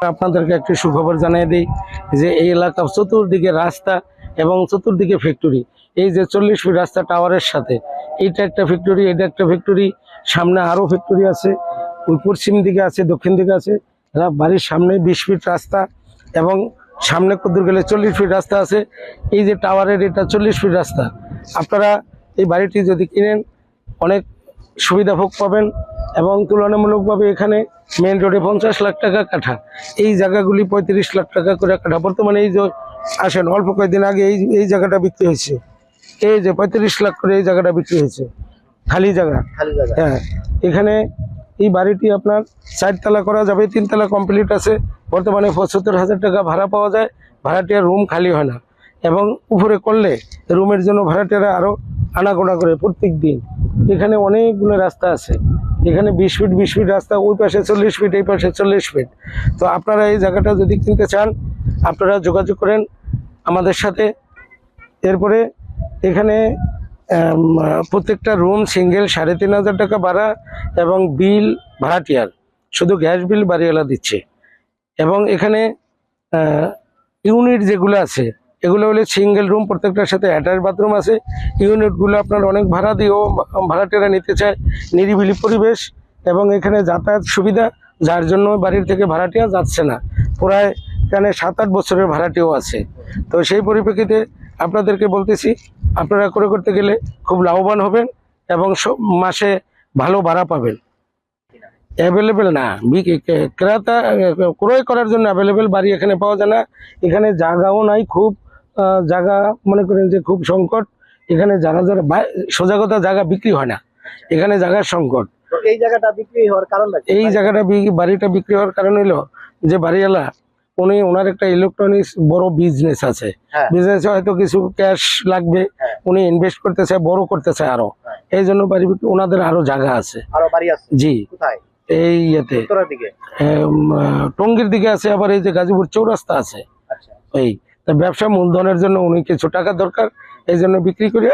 আপনাদেরকে একটি সুখবর জানিয়ে দিই যে এই এলাকা চতুর্দিকে রাস্তা এবং চতুর্দিকে ফ্যাক্টরি। এই যে চল্লিশ ফিট রাস্তা টাওয়ারের সাথে, এইটা একটা ফ্যাক্টরি, এটা একটা ফ্যাক্টরি, সামনে আরও ফ্যাক্টরি আছে, ওই পশ্চিম দিকে আছে, দক্ষিণ দিকে আছে। বাড়ির সামনে বিশ ফিট রাস্তা এবং সামনে কদ্দূর গেলে চল্লিশ ফিট রাস্তা আছে। এই যে টাওয়ারের এটা চল্লিশ ফিট রাস্তা। আপনারা এই বাড়িটি যদি কিনেন, অনেক সুবিধা ভোগ পাবেন। এবং তুলনামূলকভাবে এখানে মেন রোডে পঞ্চাশ লাখ টাকা কাঠা। এই জায়গাগুলি পঁয়ত্রিশ লাখ টাকা করে কাঠা। বর্তমানে এই যে আসেন অল্প কয়েকদিন আগে এই এই জায়গাটা বিক্রি হয়েছে। এই যে পঁয়ত্রিশ লাখ করে এই জায়গাটা বিক্রি হয়েছে। খালি জায়গা। খালি জায়গা। হ্যাঁ। এখানে এই বাড়িটি আপনার চারতলা করা যাবে তিনতলা কমপ্লিট আছে। বর্তমানে পঁচাত্তর হাজার টাকা ভাড়া পাওয়া যায়। ভাড়াটিয়ার রুম খালি হয় না। এবং উপরে করলে রুমের জন্য ভাড়াটিয়ারা আরও আনাগোনা করে প্রত্যেক দিন এখানে অনেকগুলো রাস্তা আছে। এখানে বিশ ফিট বিশ ফিট রাস্তা, ওই পাশে চল্লিশ ফিট এই পাশে চল্লিশ ফিট তো আপনারা এই জায়গাটা যদি কিনতে চান, আপনারা যোগাযোগ করেন আমাদের সাথে। এরপরে এখানে প্রত্যেকটা রুম সিঙ্গেল সাড়ে তিন হাজার টাকা ভাড়া এবং বিল ভাড়াটিয়ার। শুধু গ্যাস বিল বাড়িওয়ালা দিচ্ছে। এবং এখানে ইউনিট যেগুলো আছে এগুলো হলে সিঙ্গেল রুম প্রত্যেকটার সাথে অ্যাটাচ বাথরুম আছে। ইউনিটগুলো আপনার অনেক ভাড়া দিয়েও ভাড়াটিয়ারা নিতে চায়। নিরিবিলি পরিবেশ এবং এখানে যাতায়াত সুবিধা, যার জন্য বাড়ির থেকে ভাড়াটিয়া যাচ্ছে না। প্রায় এখানে সাত আট বছরের ভাড়াটিও আছে। তো সেই পরিপ্রেক্ষিতে আপনাদেরকে বলতেছি, আপনারা করে করতে গেলে খুব লাভবান হবেন এবং মাসে ভালো ভাড়া পাবেন। অ্যাভেলেবেল না। ক্রেতা, ক্রয় করার জন্য অ্যাভেলেবেল বাড়ি এখানে পাওয়া যায় না। এখানে জায়গাও নাই, খুব জায়গা মনে করেন যে খুব সংকট এখানে যারা যারা বা- সোজা কথা জায়গা বিক্রি হয় না। এখানে জায়গার সংকট। এই জায়গাটা বিক্রি হওয়ার কারণ এই জায়গাটা বাড়িটা বিক্রি হওয়ার কারণ হলো যে বাড়িওয়ালা উনি ওনার একটা ইলেকট্রনিক্স বড় বিজনেস আছে। হ্যাঁ। বিজনেসে হয়তো কিছু ক্যাশ লাগবে হ্যাঁ। উনি ইনভেস্ট করতে চায় বড় করতে চায় আরও। হ্যাঁ। এই জন্য বাড়ি ওনাদের আরও জায়গা আছে। জি। কোথায়? এই ইয়েতে। টঙ্গীর দিকে আছে আবার এই যে গাজীপুর চৌরাস্তা আছে। আচ্ছা। এই তা ব্যবসা মূলধনের জন্য উনি কিছু টাকা দরকার এই জন্য বিক্রি করে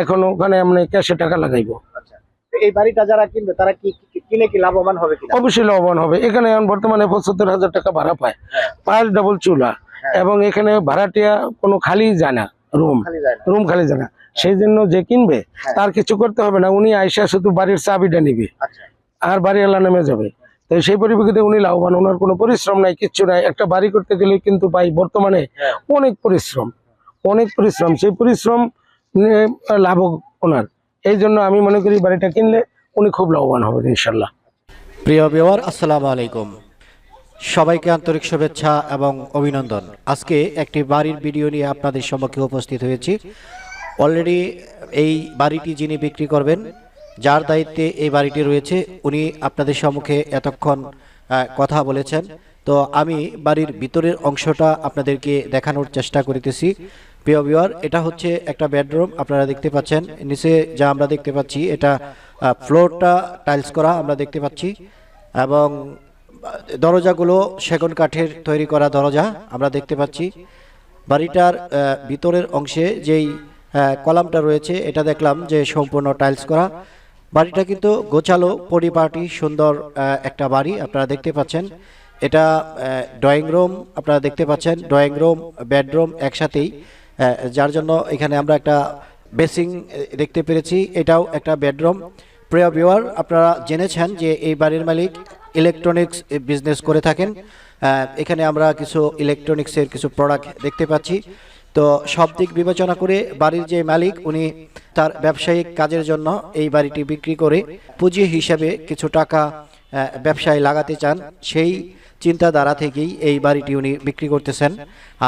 এখন ওখানে আমরা ক্যাশে টাকা লাগাইবো। আচ্ছা। এই বাড়িটা যারা কিনবে তারা কি কিনে কি লাভবান হবে অবশ্যই লাভবান হবে। এখানে এখন বর্তমানে পঁচাত্তর হাজার টাকা ভাড়া পায়। হ্যাঁ। পাঁচ ডাবল চুলা। হ্যাঁ। এবং এখানে ভাড়াটিয়া কোনো খালি যায় না রুম রুম খালি যায় না। সেই জন্য যে কিনবে হ্যাঁ। তার কিছু করতে হবে না। উনি আইসা শুধু বাড়ির চাবিটা নিবে। আচ্ছা। আর বাড়িওয়ালা নেমে যাবে। তো সেই পরিপ্রেক্ষিতে উনি লাভবান ওনার কোনো পরিশ্রম নাই কিচ্ছু নাই। একটা বাড়ি করতে গেলে কিন্তু ভাই বর্তমানে হ্যাঁ। অনেক পরিশ্রম অনেক পরিশ্রম। সেই পরিশ্রম লাভ ওনার। এই জন্য আমি মনে করি বাড়িটা কিনলে উনি খুব লাভবান হবেন ইনশাল্লাহ। প্রিয় বিওয়ার আসসালামু আলাইকুম। সবাইকে আন্তরিক শুভেচ্ছা এবং অভিনন্দন। আজকে একটি বাড়ির ভিডিও নিয়ে আপনাদের সম্মুখে উপস্থিত হয়েছি। অলরেডি এই বাড়িটি যিনি বিক্রি করবেন যার দায়িত্বে এই বাড়িটি রয়েছে, উনি আপনাদের সম্মুখে এতক্ষণ কথা বলেছেন। তো আমি বাড়ির ভিতরের অংশটা আপনাদেরকে দেখানোর চেষ্টা করিতেছি। প্রিয় বিওয়ার এটা হচ্ছে একটা বেডরুম আপনারা দেখতে পাচ্ছেন। নিচে যা আমরা দেখতে পাচ্ছি, এটা ফ্লোরটা টাইলস করা আমরা দেখতে পাচ্ছি। এবং দরজাগুলো সেগুন কাঠের তৈরি করা দরজা আমরা দেখতে পাচ্ছি। বাড়িটার ভিতরের অংশে যেই কলামটা রয়েছে, এটা দেখলাম যে সম্পূর্ণ টাইলস করা। বাড়িটা কিন্তু গোছালো, পরিপাটি, সুন্দর একটা বাড়ি, আপনারা দেখতে পাচ্ছেন। এটা ড্রয়িং রুম, আপনারা দেখতে পাচ্ছেন। ড্রয়িং রুম, বেডরুম একসাথেই যার জন্য এখানে আমরা একটা বেসিং দেখতে পেরেছি। এটাও একটা বেডরুম। প্রিয় ভিউয়ার, আপনারা জেনেছেন যে এই বাড়ির মালিক ইলেকট্রনিক্স বিজনেস করে থাকেন। এখানে আমরা কিছু ইলেকট্রনিক্সের কিছু প্রোডাক্ট দেখতে পাচ্ছি। তো সব দিক বিবেচনা করে বাড়ির যে মালিক, উনি তার ব্যবসায়িক কাজের জন্য এই বাড়িটি বিক্রি করে পুঁজি হিসাবে কিছু টাকা ব্যবসায় লাগাতে চান। সেই চিন্তাধারা থেকেই এই বাড়িটি উনি বিক্রি করতেছেন।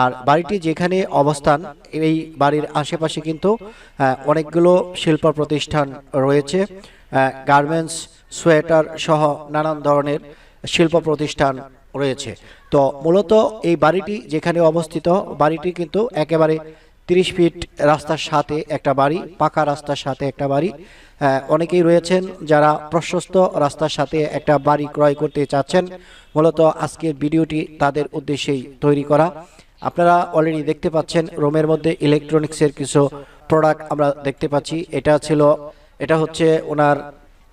আর বাড়িটি যেখানে অবস্থান, এই বাড়ির আশেপাশে কিন্তু অনেকগুলো শিল্প প্রতিষ্ঠান রয়েছে গার্মেন্টস, সোয়েটার সহ নানান ধরনের শিল্প প্রতিষ্ঠান রয়েছে। তো মূলত এই বাড়িটি যেখানে অবস্থিত, বাড়িটি কিন্তু একেবারে তিরিশ ফিট রাস্তার সাথে একটা বাড়ি, পাকা রাস্তার সাথে একটা বাড়ি। অনেকেই রয়েছেন যারা প্রশস্ত রাস্তার সাথে একটা বাড়ি ক্রয় করতে চাচ্ছেন। মূলত আজকের ভিডিওটি তাদের উদ্দেশ্যেই তৈরি করা। আপনারা অলরেডি দেখতে পাচ্ছেন রুমের মধ্যে ইলেকট্রনিক্সের কিছু প্রোডাক্ট আমরা দেখতে পাচ্ছি। এটা ছিল, এটা হচ্ছে ওনার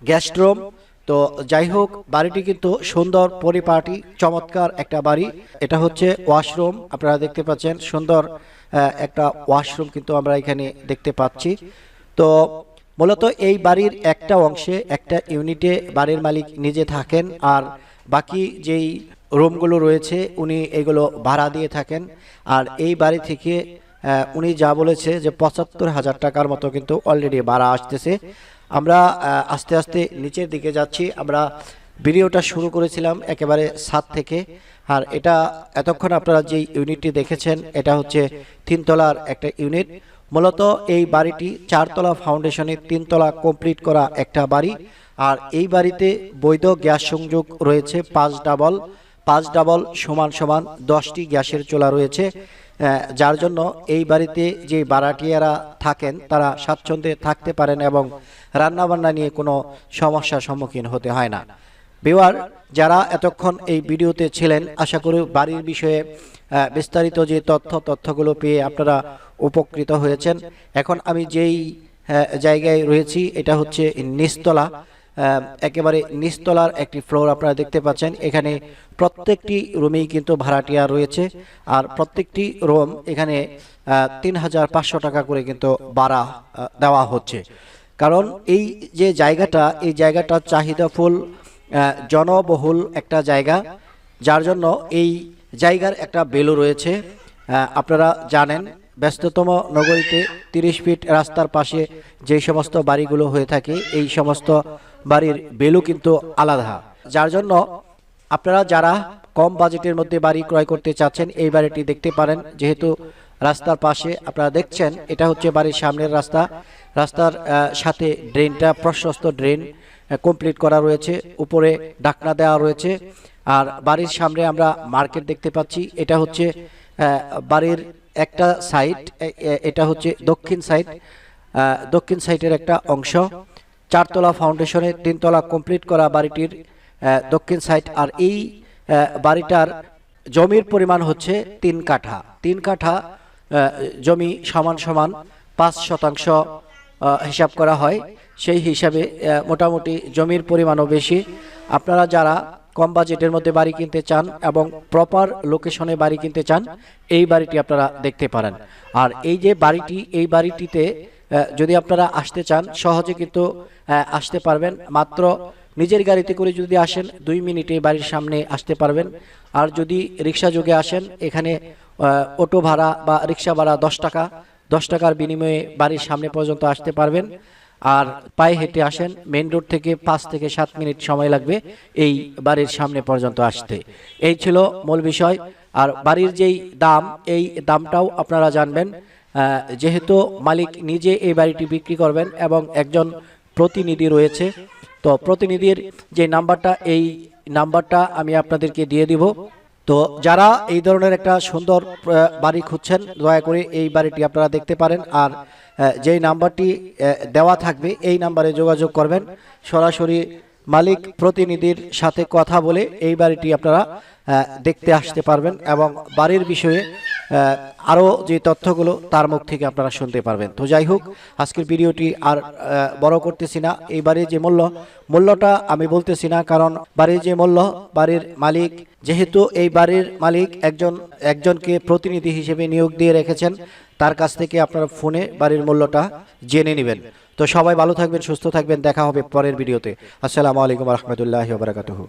গ্যাস রুম তো যাই হোক, বাড়িটি কিন্তু সুন্দর পরিপাটি, চমৎকার একটা বাড়ি। এটা হচ্ছে ওয়াশরুম, আপনারা দেখতে পাচ্ছেন, সুন্দর একটা ওয়াশরুম কিন্তু আমরা এখানে দেখতে পাচ্ছি। তো মূলত এই বাড়ির একটা অংশে, একটা ইউনিটে বাড়ির মালিক নিজে থাকেন আর বাকি যেই রুমগুলো রয়েছে, উনি এগুলো ভাড়া দিয়ে থাকেন। আর এই বাড়ি থেকে উনি যা বলেছে যে পঁচাত্তর হাজার টাকার মতো কিন্তু অলরেডি ভাড়া আসতেছে। আমরা আস্তে আস্তে নিচের দিকে যাচ্ছি। আমরা ভিডিওটা শুরু করেছিলাম একেবারে সাত থেকে। আর এটা এতক্ষণ আপনারা যে ইউনিটটি দেখেছেন, এটা হচ্ছে তিনতলার একটা ইউনিট। মূলত এই বাড়িটি চারতলা ফাউন্ডেশনের তিনতলা কমপ্লিট করা একটা বাড়ি। আর এই বাড়িতে বৈধ গ্যাস সংযোগ রয়েছে, পাঁচ ডাবল পাঁচ ডাবল সমান সমান দশটি গ্যাসের চোলা রয়েছে। যার জন্য এই বাড়িতে যে বারাটিয়ারা থাকেন, তারা স্বাচ্ছন্দ্যে থাকতে পারেন এবং রান্নাবান্না নিয়ে কোনো সমস্যার সম্মুখীন হতে হয় না। বিওয়ার যারা এতক্ষণ এই ভিডিওতে ছিলেন, আশা করি বাড়ির বিষয়ে বিস্তারিত যে তথ্য, তথ্যগুলো পেয়ে আপনারা উপকৃত হয়েছেন। এখন আমি যেই জায়গায় রয়েছি, এটা হচ্ছে নিস্তলা একেবারে নিস্তলার একটি ফ্লোর আপনারা দেখতে পাচ্ছেন। এখানে প্রত্যেকটি রুমেই কিন্তু ভাড়াটিয়া রয়েছে। আর প্রত্যেকটি রুম এখানে তিন হাজার পাঁচশো টাকা করে কিন্তু আহ, দেওয়া হচ্ছে। কারণ এই যে জায়গাটা এই জায়গাটা চাহিদাফুল জনবহুল একটা জায়গা। যার জন্য এই জায়গার একটা বেলু রয়েছে। আপনারা জানেন ব্যস্ততম নগরীতে তিরিশ ফিট রাস্তার পাশে যে সমস্ত বাড়িগুলো হয়ে থাকে এই সমস্ত বাড়ির বেলু কিন্তু আলাদা। যার জন্য আপনারা যারা কম বাজেটের মধ্যে বাড়ি ক্রয় করতে চাচ্ছেন, এই বাড়িটি দেখতে পারেন। যেহেতু রাস্তার পাশে আপনারা দেখছেন, এটা হচ্ছে বাড়ির সামনের রাস্তা। রাস্তার সাথে ড্রেনটা, প্রশস্ত ড্রেন কমপ্লিট করা রয়েছে। উপরে ডাকনা দেওয়া রয়েছে। আর বাড়ির সামনে আমরা মার্কেট দেখতে পাচ্ছি। এটা হচ্ছে বাড়ির একটা সাইড এটা হচ্ছে দক্ষিণ সাইড দক্ষিণ সাইডের একটা অংশ। চারতলা ফাউন্ডেশনে তিনতলা কমপ্লিট করা বাড়িটির দক্ষিণ সাইড আর এই বাড়িটার জমির পরিমাণ হচ্ছে তিন কাঠা। তিন কাঠা জমি সমান সমান পাঁচ শতাংশ হিসাব করা হয়। সেই হিসাবে মোটামুটি জমির পরিমাণও বেশি। আপনারা যারা কম বাজেটের মধ্যে বাড়ি কিনতে চান এবং প্রপার লোকেশনে বাড়ি কিনতে চান, এই বাড়িটি আপনারা দেখতে পারেন। আর এই যে বাড়িটি, এই বাড়িটিতে যদি আপনারা আসতে চান, সহজে কিন্তু আসতে পারবেন। মাত্র নিজের গাড়িতে করে যদি আসেন, দুই মিনিটে বাড়ির সামনে আসতে পারবেন। আর যদি রিক্সা যোগে আসেন, এখানে অটো ভাড়া বা রিক্সা ভাড়া দশ টাকা, দশ টাকার বিনিময়ে বাড়ির সামনে পর্যন্ত আসতে পারবেন। আর পায়ে হেঁটে আসেন মেন রোড থেকে পাঁচ থেকে সাত মিনিট সময় লাগবে এই বাড়ির সামনে পর্যন্ত আসতে। এই ছিল মূল বিষয়। আর বাড়ির যেই দাম, এই দামটাও আপনারা জানবেন। যেহেতু মালিক নিজে এই বাড়িটি বিক্রি করবেন এবং একজন প্রতিনিধি রয়েছে, তো প্রতিনিধির যে নাম্বারটা, এই নাম্বারটা আমি আপনাদেরকে দিয়ে দিব। তো যারা এই ধরনের একটা সুন্দর বাড়ি খুঁজছেন, দয়া করে এই বাড়িটি আপনারা দেখতে পারেন। আর যেই নাম্বারটি দেওয়া থাকবে, এই নাম্বারে যোগাযোগ করবেন। সরাসরি মালিক প্রতিনিধির সাথে কথা বলে এই বাড়িটি আপনারা দেখতে আসতে পারবেন এবং বাড়ির বিষয়ে আরও যে তথ্যগুলো তার মুখ থেকে আপনারা শুনতে পারবেন। তো যাই হোক, আজকের ভিডিওটি আর বড় করতেছি না। এই বাড়ির যে মূল্য, মূল্যটা আমি বলতেছি না, কারণ বাড়ির যে মূল্য, বাড়ির মালিক, যেহেতু এই বাড়ির মালিক একজন, একজনকে প্রতিনিধি হিসেবে নিয়োগ দিয়ে রেখেছেন, তার কাছ থেকে আপনারা ফোনে বাড়ির মূল্যটা জেনে নেবেন। তো সবাই ভালো থাকবেন সুস্থ থাকবেন দেখা হবে পরের ভিডিওতে। আসসালামু আলাইকুম রহমতুল্লাহ বারাকাতুহু।